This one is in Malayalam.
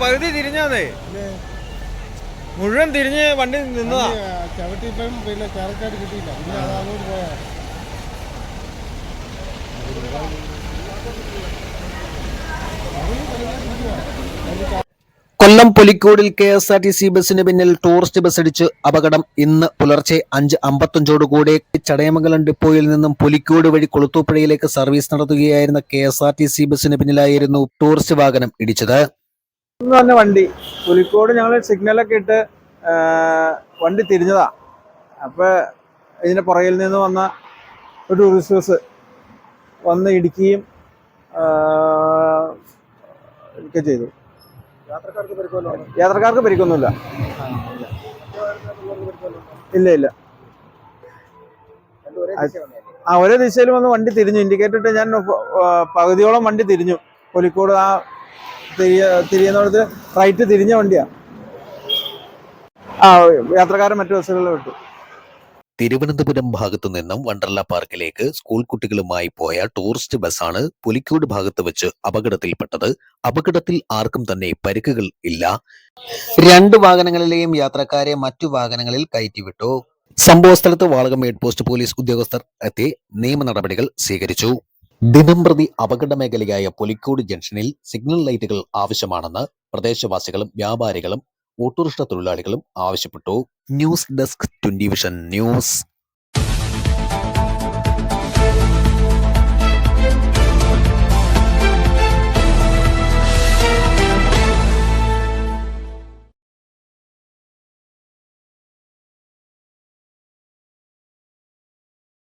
പകുതി തിരിഞ്ഞാന്നേ. മുഴുവൻ തിരിഞ്ഞ് വണ്ടി നിന്നതാ. ചവിട്ടിപ്പം പിന്നെ കറക്റ്റായിട്ട് കിട്ടിയില്ല. പിന്നെ പോയാ. Kollam പുലിക്കോടിൽ K S R T C ബസിന് പിന്നിൽ ടൂറിസ്റ്റ് ബസ് ഇടിച്ച് അപകടം. ഇന്ന് പുലർച്ചെ അഞ്ച് അമ്പത്തഞ്ചോടുകൂടി ചടയമംഗലം ഡിപ്പോയിൽ നിന്നും പുലിക്കോട് വഴി കൊളുത്തൂപ്പുഴയിലേക്ക് സർവീസ് നടത്തുകയായിരുന്ന K S R T C ബസിന് പിന്നിലായിരുന്നു ടൂറിസ്റ്റ് വാഹനം ഇടിച്ചത്. ഇന്ന് തന്നെ വണ്ടി. പുലിക്കോട് ഞങ്ങൾ സിഗ്നലൊക്കെ ഇട്ട് വണ്ടി തിരിഞ്ഞതാ. അപ്പോൾ ഇതിന്റെ പുറകിൽ നിന്ന് വന്ന ഒരു ടൂറിസ്റ്റ് ബസ് വന്ന് ഇടിക്കുകയും ഒക്കെ ചെയ്തു. യാത്രക്കാർക്ക് പരിക്കൊന്നുമില്ല. ഇല്ല ഇല്ല. ആ ഒരേ ദിശയിൽ വന്ന് വണ്ടി തിരിഞ്ഞു. ഇൻഡിക്കേറ്റർ ഇട്ട് ഞാൻ പകുതിയോളം വണ്ടി തിരിഞ്ഞു. പുലിക്കോട് ആ തിരിയുന്നിടത്ത് റൈറ്റ് തിരിഞ്ഞ വണ്ടിയാണ് ആ യാത്രക്കാരൻ മറ്റു ബസ്സുകളിൽ വിട്ടു. തിരുവനന്തപുരം ഭാഗത്തു നിന്നും വണ്ടർല പാർക്കിലേക്ക് സ്കൂൾ കുട്ടികളുമായി പോയ ടൂറിസ്റ്റ് ബസ്സാണ് പുലിക്കോട് ഭാഗത്ത് വെച്ച് അപകടത്തിൽപ്പെട്ടത്. അപകടത്തിൽ ആർക്കും തന്നെ പരിക്കുകൾ ഇല്ല. രണ്ട് വാഹനങ്ങളിലെയും യാത്രക്കാരെ മറ്റു വാഹനങ്ങളിൽ കയറ്റിവിട്ടു. സംഭവസ്ഥലത്ത് വാളകം ഹെഡ് പോസ്റ്റ് പോലീസ് ഉദ്യോഗസ്ഥർ എത്തി നിയമ നടപടികൾ സ്വീകരിച്ചു. ദിനംപ്രതി അപകട മേഖലയായ പുലിക്കോട് ജംഗ്ഷനിൽ സിഗ്നൽ ലൈറ്റുകൾ ആവശ്യമാണെന്ന് പ്രദേശവാസികളും വ്യാപാരികളും ഓട്ടോറിക്ഷ തൊഴിലാളികളും ആവശ്യപ്പെട്ടു. News desk twenty vision news.